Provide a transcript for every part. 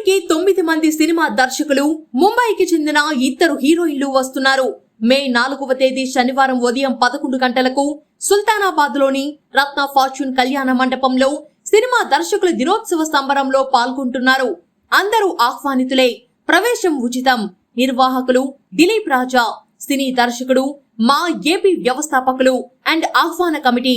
ఇప్పటికే తొమ్మిది మంది సినిమా దర్శకులు ముంబైకి చెందిన ఇద్దరు హీరోయిన్లు వస్తున్నారు. మే నాలుగవ తేదీ శనివారం ఉదయం పదకొండు గంటలకు సుల్తానాబాద్లోని రత్న ఫార్చ్యూన్ కళ్యాణ మండపంలో సినిమా దర్శకుల దినోత్సవ సంబరంలో పాల్గొంటున్నారు. అందరూ ఆహ్వానితులే. ప్రవేశం ఉచితం. నిర్వాహకులు దిలీప్ రాజా సినీ దర్శకుడు మా ఏపీ వ్యవస్థాపకులు అండ్ ఆహ్వాన committee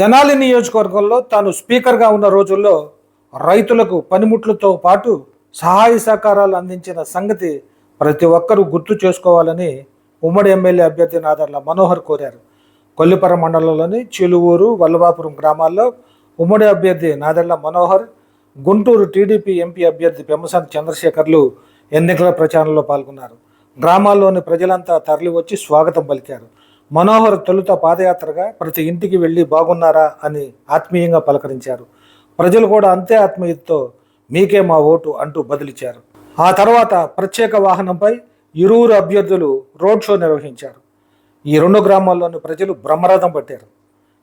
Tenali నియోజకవర్గంలో తాను స్పీకర్గా ఉన్న రోజుల్లో రైతులకు పనిముట్లతో పాటు సహాయ సహకారాలు అందించిన సంగతి ప్రతి ఒక్కరూ గుర్తు చేసుకోవాలని ఉమ్మడి ఎమ్మెల్యే అభ్యర్థి నాదర్ల మనోహర్ కోరారు. కొల్లిపర మండలంలోని చిలువూరు వల్లభాపురం గ్రామాల్లో ఉమ్మడి అభ్యర్థి నాదెళ్ళ మనోహర్ గుంటూరు టీడీపీ ఎంపీ అభ్యర్థి పెమ్మసాని చంద్రశేఖర్లు ఎన్నికల ప్రచారంలో పాల్గొన్నారు. గ్రామాల్లోని ప్రజలంతా తరలివచ్చి స్వాగతం పలికారు. మనోహర్ తొలుత పాదయాత్రగా ప్రతి ఇంటికి వెళ్ళి బాగున్నారా అని ఆత్మీయంగా పలకరించారు. ప్రజలు కూడా అంతే ఆత్మీయతతో మీకే మా ఓటు అంటూ బదిలిచ్చారు. ఆ తర్వాత ప్రత్యేక వాహనంపై ఇరువురు అభ్యర్థులు రోడ్ షో నిర్వహించారు. ఈ రెండు గ్రామాల్లోని ప్రజలు బ్రహ్మరథం పట్టారు.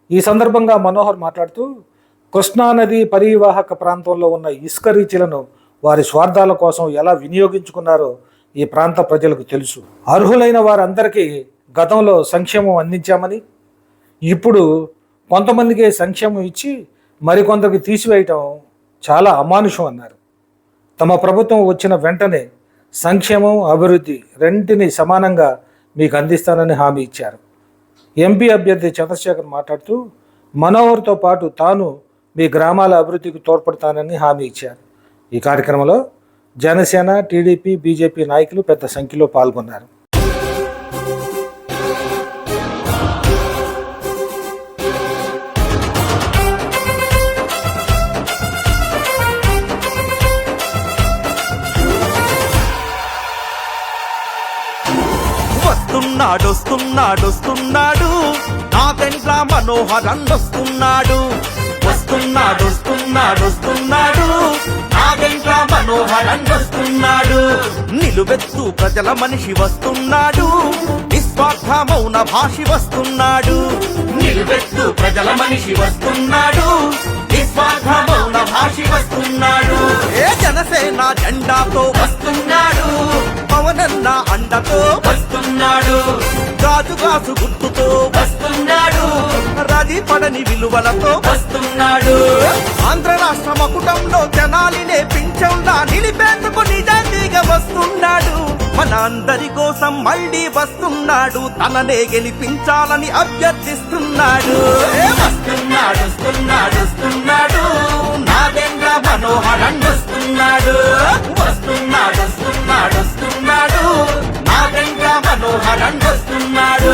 ఈ సందర్భంగా మనోహర్ మాట్లాడుతూ కృష్ణానది పరివాహక ప్రాంతంలో ఉన్న ఇసుక రీచులను వారి స్వార్థాల కోసం ఎలా వినియోగించుకున్నారో ఈ ప్రాంత ప్రజలకు తెలుసు. అర్హులైన వారందరికీ గతంలో సంక్షేమం అందించామని ఇప్పుడు కొంతమందికి సంక్షేమం ఇచ్చి మరికొందరికి తీసివేయటం చాలా అమానుషం అన్నారు. తమ ప్రభుత్వం వచ్చిన వెంటనే సంక్షేమం అభివృద్ధి రెంటిని సమానంగా మీకు అందిస్తానని హామీ ఇచ్చారు. ఎంపీ అభ్యర్థి చంద్రశేఖర్ మాట్లాడుతూ మనోహర్తో పాటు తాను మీ గ్రామాల అభివృద్ధికి తోడ్పడతానని హామీ ఇచ్చారు. ఈ కార్యక్రమంలో జనసేన టీడీపీ బీజేపీ నాయకులు పెద్ద సంఖ్యలో పాల్గొన్నారు. వస్తున్నాడు వస్తున్నాడు. నా వెంట్ల మనోహరన్ వస్తున్నాడు వస్తున్నాడు వస్తున్నాడు వస్తున్నాడు. నా వెంట్ల మనోహరన్ వస్తున్నాడు నిలువెత్తు ప్రజల మనిషి వస్తున్నాడు. నిస్వార్థ మౌన భాషి వస్తున్నాడు. నిలువెత్తు ప్రజల మనిషి వస్తున్నాడు. నిస్వార్థ మౌన భాషి వస్తున్నాడు. ఏ జనసేన జెండాతో వస్తున్నాడు. పవనన్న అండతో వస్తున్నాడు. గాజు గాజు గుర్తుతో వస్తున్నాడు. రది పడని విలువలతో వస్తున్నాడు. ఆంధ్ర రాష్ట్ర మకుటంలో జనాలినే పింఛంలా నిలిపేందుకు వస్తున్నాడు. మన అందరి కోసం మళ్ళీ వస్తున్నాడు. తననే గెలిపించాలని అభ్యర్థిస్తున్నాడు. వస్తున్నాడు వస్తున్నాడు వస్తున్నాడు. నాగేంద్ర మనోహరన్ వస్తున్నాడు వస్తున్నాడు వస్తున్నాడు వస్తున్నాడు. నాగేంద్ర మనోహరన్ వస్తున్నాడు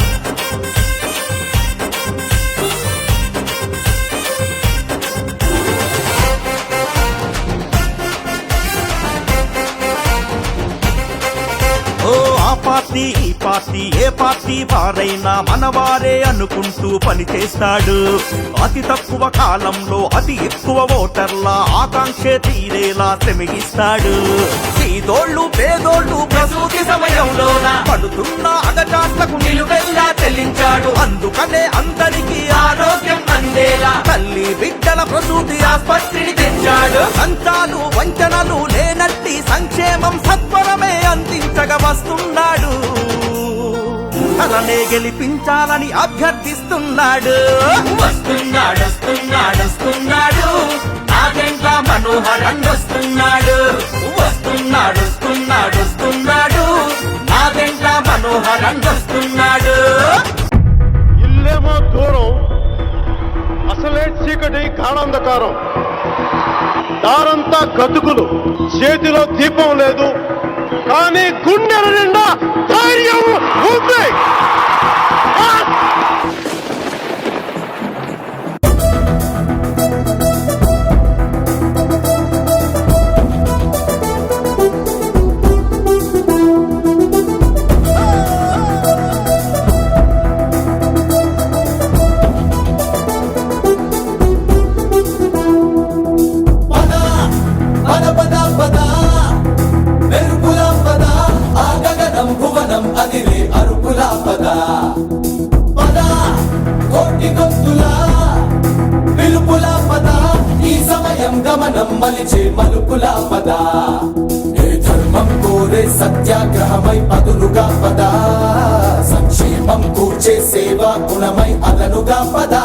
పార్టీ ఈ పార్టీ ఏ పార్టీ పార్టీ వారైనా మనవారే అనుకుంటూ పనిచేస్తాడు అతి తక్కువ కాలంలో అతి ఎక్కువ ఓటర్ల ఆకాంక్ష తీరేలా శ్రమిస్తాడు. సీదోళ్ళు పేదోళ్ళు ప్రసూతి సమయంలోన? పడుతున్న అగచాట్లకు నిలువెల్లా చెల్లించాడు. అందుకనే అందరికీ ఆరోగ్యం అందేలా. తల్లి బిడ్డల ప్రసూతి ఆస్పత్రిని తెచ్చాడు. సంచాలు వంచనలు లేనట్టి సంక్షేమం సత్వరమే అందించగ వస్తున్నాడు. తననే గెలిపించాలని అభ్యర్థిస్తున్నాడు. వస్తున్నాడు వస్తున్నాడు వస్తున్నాడు. నాగేంద్ర మనోహరన్ వస్తున్నాడు. వస్తున్నాడు వస్తున్నాడు వస్తున్నాడు. నాగేంద్ర మనోహరన్ వస్తున్నాడు. ఇల్లేమో దూరం అసలే చీకటి గాఢాంధకారం. దారంతా గతుకులు చేతిలో దీపం లేదు కానీ గుండెల నిండా ధైర్యం ఉంది సహమై పదులుగా పద సంక్షేమం కూర్చే సేవా గుణమై అదనుగా పదా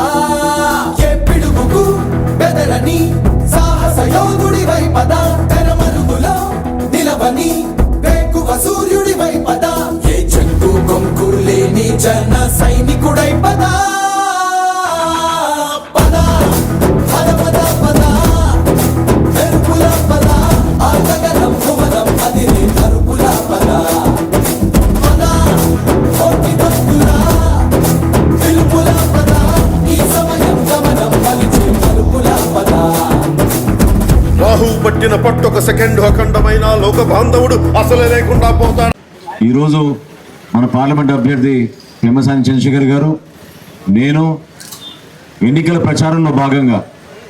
సెకండ్ అఖండమైన లోక బాంధవుడు అసలే లేకుండా పోతాడు. ఈరోజు మన పార్లమెంట్ అభ్యర్థి నిమ్మసాని చంద్రశేఖర్ గారు నేను ఎన్నికల ప్రచారంలో భాగంగా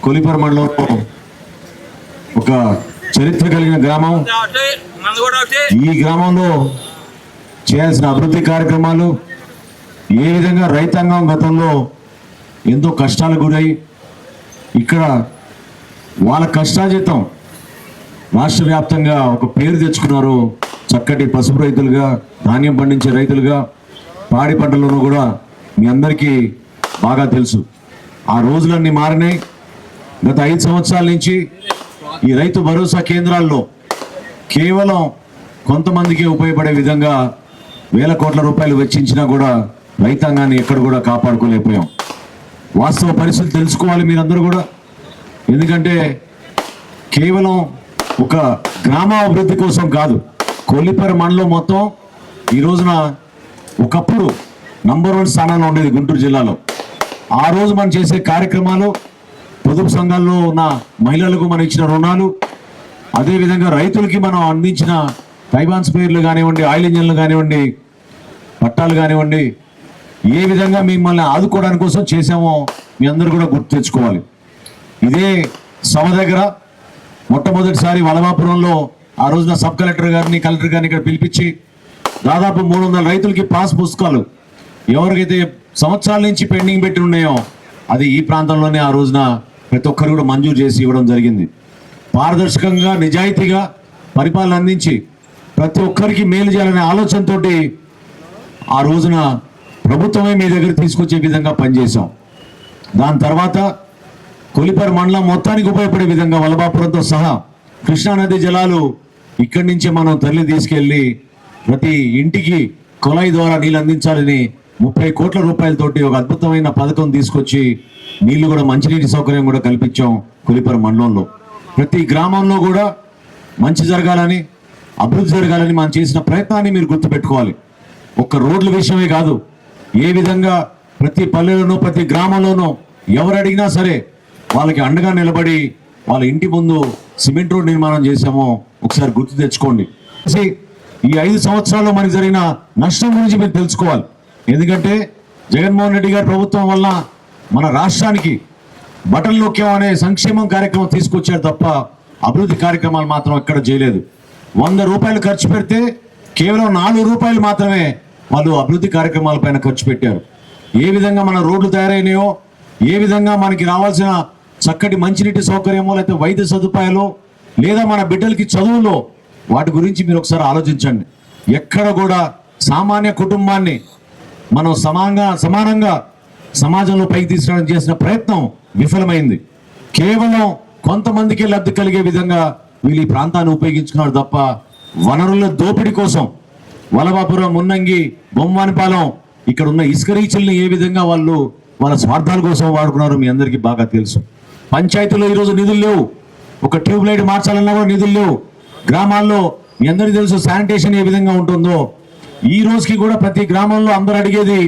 కొలిపర మండలంలో ఒక చరిత్ర కలిగిన గ్రామం. ఈ గ్రామంలో చేయాల్సిన అభివృద్ధి కార్యక్రమాలు ఏ విధంగా రైతాంగం గతంలో ఎంతో కష్టాలకు గురై ఇక్కడ వాళ్ళ కష్టాజీతం రాష్ట్ర వ్యాప్తంగా ఒక పేరు తెచ్చుకున్నారు చక్కటి పసుపు రైతులుగా ధాన్యం పండించే రైతులుగా పాడి పంటలను కూడా మీ అందరికీ బాగా తెలుసు. ఆ రోజులన్నీ మారినాయి. గత ఐదు సంవత్సరాల నుంచి ఈ రైతు భరోసా కేంద్రాల్లో కేవలం కొంతమందికి ఉపయోగపడే విధంగా వేల కోట్ల రూపాయలు వెచ్చించినా కూడా రైతాంగాన్ని ఎక్కడ కూడా కాపాడుకోలేకపోయాం. వాస్తవ పరిస్థితి తెలుసుకోవాలి మీరందరూ కూడా. ఎందుకంటే కేవలం ఒక గ్రామాభివృద్ధి కోసం కాదు కొల్లిపర మండలం మొత్తం ఈ రోజున ఒకప్పుడు నంబర్ వన్ స్థానంలో ఉండేది గుంటూరు జిల్లాలో. ఆ రోజు మనం చేసే కార్యక్రమాలు పొదుపు సంఘాల్లో ఉన్న మహిళలకు మనం ఇచ్చిన రుణాలు అదేవిధంగా రైతులకి మనం అందించిన టైబాన్ స్ప్రేయర్లు కానివ్వండి ఆయిల్ ఇంజన్లు కానివ్వండి పట్టాలు కానివ్వండి ఏ విధంగా మిమ్మల్ని ఆదుకోవడానికి కోసం చేసామో మీ అందరూ కూడా గుర్తు తెచ్చుకోవాలి. ఇదే సభ దగ్గర మొట్టమొదటిసారి వలమాపురంలో ఆ రోజున సబ్ కలెక్టర్ గారిని కలెక్టర్ గారిని ఇక్కడ పిలిపించి దాదాపు మూడు వందల రైతులకి పాస్ పుస్తకాలు ఎవరికైతే సంవత్సరాల నుంచి పెండింగ్ పెట్టి ఉన్నాయో అది ఈ ప్రాంతంలోనే ఆ రోజున ప్రతి ఒక్కరు కూడా మంజూరు చేసి ఇవ్వడం జరిగింది. పారదర్శకంగా నిజాయితీగా పరిపాలన అందించి ప్రతి ఒక్కరికి మేలు చేయాలనే ఆలోచనతోటి ఆ రోజున ప్రభుత్వమే మీ దగ్గర తీసుకొచ్చే విధంగా పనిచేశాం. దాని తర్వాత కొలిపర్ మండలం మొత్తానికి ఉపయోగపడే విధంగా వలభాపురంతో సహా కృష్ణానది జలాలు ఇక్కడి నుంచే మనం తల్లి తీసుకెళ్ళి ప్రతి ఇంటికి కొలాయి ద్వారా నీళ్ళు అందించాలని ముప్పై కోట్ల రూపాయలతోటి ఒక అద్భుతమైన పథకం తీసుకొచ్చి నీళ్ళు కూడా మంచినీటి సౌకర్యం కూడా కల్పించాం కులిపర మండలంలో. ప్రతి గ్రామంలో కూడా మంచి జరగాలని అభివృద్ధి జరగాలని మనం చేసిన ప్రయత్నాన్ని మీరు గుర్తుపెట్టుకోవాలి. ఒక్క రోడ్ల విషయమే కాదు ఏ విధంగా ప్రతి పల్లెలోనూ ప్రతి గ్రామంలోనూ ఎవరు అడిగినా సరే వాళ్ళకి అండగా నిలబడి వాళ్ళ ఇంటి ముందు సిమెంట్ రోడ్ నిర్మాణం చేశామో ఒకసారి గుర్తు తెచ్చుకోండి. ఈ ఐదు సంవత్సరాల్లో మనకి జరిగిన నష్టం గురించి మీరు తెలుసుకోవాలి. ఎందుకంటే జగన్మోహన్ రెడ్డి గారి ప్రభుత్వం వల్ల మన రాష్ట్రానికి బటన్ లోక్యం అనే సంక్షేమం కార్యక్రమం తీసుకొచ్చారు తప్ప అభివృద్ధి కార్యక్రమాలు మాత్రం ఎక్కడ చేయలేదు. వంద రూపాయలు ఖర్చు పెడితే కేవలం నాలుగు రూపాయలు మాత్రమే వాళ్ళు అభివృద్ధి కార్యక్రమాలపైన ఖర్చు పెట్టారు. ఏ విధంగా మన రోడ్లు తయారైనాయో ఏ విధంగా మనకి రావాల్సిన చక్కటి మంచినీటి సౌకర్యమో లేకపోతే వైద్య సదుపాయాలు లేదా మన బిడ్డలకి చదువులో వాటి గురించి మీరు ఒకసారి ఆలోచించండి. ఎక్కడ కూడా సామాన్య కుటుంబాన్ని మనం సమానంగా సమానంగా సమాజంలో పైకి తీసుకురావడం చేసిన ప్రయత్నం విఫలమైంది. కేవలం కొంతమందికి లబ్ధి కలిగే విధంగా వీళ్ళు ఈ ప్రాంతాన్ని ఉపయోగించుకున్నారు తప్ప వనరుల దోపిడీ కోసం వలభాపురం మున్నంగి బొమ్మానిపాలెం ఇక్కడ ఉన్న ఇసుక రీచుల్ని ఏ విధంగా వాళ్ళు వాళ్ళ స్వార్థాల కోసం వాడుకున్నారో మీ అందరికీ బాగా తెలుసు. పంచాయతీలో ఈరోజు నిధులు లేవు. ఒక ట్యూబ్ లైట్ మార్చాలన్నా కూడా నిధులు లేవు. గ్రామాల్లో మీ అందరికీ తెలుసు శానిటేషన్ ఏ విధంగా ఉంటుందో. ఈ రోజుకి కూడా ప్రతి గ్రామంలో అందరూ అడిగేది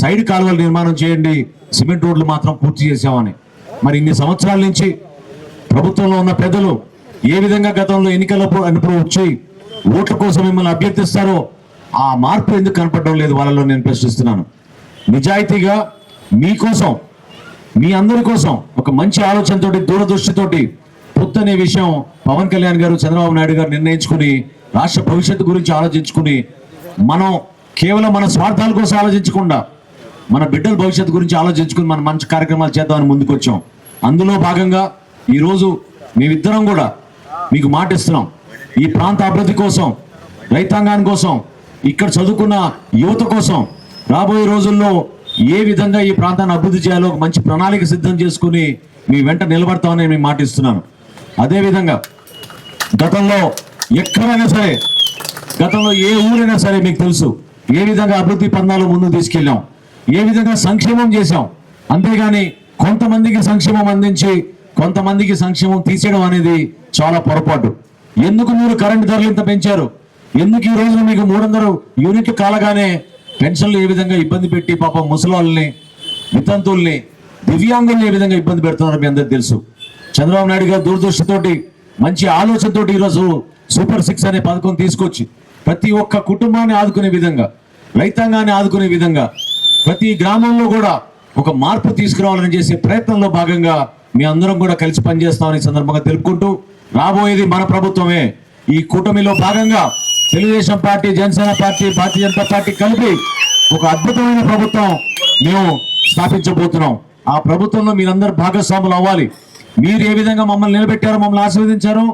సైడ్ కాలువలు నిర్మాణం చేయండి సిమెంట్ రోడ్లు మాత్రం పూర్తి చేసామని మరి ఇన్ని సంవత్సరాల నుంచి ప్రభుత్వంలో ఉన్న పెద్దలు ఏ విధంగా గతంలో ఎన్నికలప్పుడు అప్పుడు వచ్చి ఓట్ల కోసం మిమ్మల్ని అభ్యర్థిస్తారో ఆ మార్పు ఎందుకు కనపడడం లేదు వాళ్ళలో నేను ప్రశ్నిస్తున్నాను. నిజాయితీగా మీకోసం మీ అందరి కోసం ఒక మంచి ఆలోచనతోటి దూరదృష్టితోటి పొత్తు అనే విషయం పవన్ కళ్యాణ్ గారు చంద్రబాబు నాయుడు గారు నిర్ణయించుకుని రాష్ట్ర భవిష్యత్తు గురించి ఆలోచించుకుని మనం కేవలం మన స్వార్థాల కోసం ఆలోచించకుండా మన బిడ్డల భవిష్యత్తు గురించి ఆలోచించుకుని మనం మంచి కార్యక్రమాలు చేద్దామని ముందుకు వచ్చాం అందులో భాగంగా ఈరోజు మేమిద్దరం కూడా మీకు మాట ఇస్తున్నాం ఈ ప్రాంత అభివృద్ధి కోసం రైతాంగాని కోసం ఇక్కడ చదువుకున్న యువత కోసం రాబోయే రోజుల్లో ఏ విధంగా ఈ ప్రాంతాన్ని అభివృద్ధి చేయాలో ఒక మంచి ప్రణాళిక సిద్ధం చేసుకుని మీ వెంట నిలబడతామని మేము మాటిస్తున్నాను. అదేవిధంగా గతంలో ఎక్కడైనా సరే గతంలో ఏ ఊరైనా సరే మీకు తెలుసు ఏ విధంగా అభివృద్ధి పందాలు ముందుకు తీసుకెళ్ళాం ఏ విధంగా సంక్షేమం చేశాం. అంతేగాని కొంతమందికి సంక్షేమం అందించి కొంతమందికి సంక్షేమం తీసేయడం అనేది చాలా పొరపాటు. ఎందుకు మీరు కరెంటు ధరలు ఇంత పెంచారు? ఎందుకు ఈ రోజున మీకు మూడు వందల యూనిట్లు కాలగానే పెన్షన్లు ఏ విధంగా ఇబ్బంది పెట్టి పాపం ముసలాళ్ళని వితంతుల్ని దివ్యాంగుల్ని ఏ విధంగా ఇబ్బంది పెడుతున్నారో మీ అందరికి తెలుసు. చంద్రబాబు నాయుడు గారు దూరదృష్టితోటి మంచి ఆలోచనతోటి ఈరోజు సూపర్ సిక్స్ అనే పథకం తీసుకొచ్చి ప్రతి ఒక్క కుటుంబాన్ని ఆదుకునే విధంగా రైతాంగాన్ని ఆదుకునే విధంగా ప్రతి గ్రామంలో కూడా ఒక మార్పు తీసుకురావాలని చేసే ప్రయత్నంలో భాగంగా మీ అందరం కూడా కలిసి పనిచేస్తామని సందర్భంగా తెలుపుకుంటూ రాబోయేది మన ప్రభుత్వమే. ఈ కూటమిలో భాగంగా Telugu Desam party Janasena party Bharatiya Janata party కలిపి ఒక అద్భుతమైన ప్రభుత్వం మేము స్థాపించబోతున్నాం. ఆ ప్రభుత్వంలో మీరందరూ భాగస్వాములు అవ్వాలి. మీరు ఏ విధంగా మమ్మల్ని నిలబెట్టారో మమ్మల్ని ఆశీర్వదించారో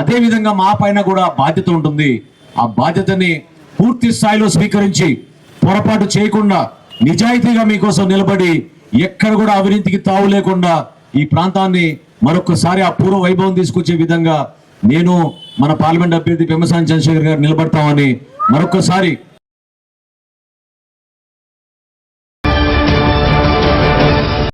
అదే విధంగా మా పైన కూడా బాధ్యత ఉంటుంది. ఆ బాధ్యతని పూర్తి స్థాయిలో స్వీకరించి పొరపాటు చేయకుండా నిజాయితీగా మీకోసం నిలబడి ఎక్కడ కూడా అవినీతికి తావు లేకుండా ఈ ప్రాంతాన్ని మరొకసారి ఆ పూర్వ వైభవం తీసుకొచ్చే విధంగా నేను మన పార్లమెంట్ అభ్యర్థి పెమ్మసాని చంద్రశేఖర్ గారు నిలబడతామని మరొకసారి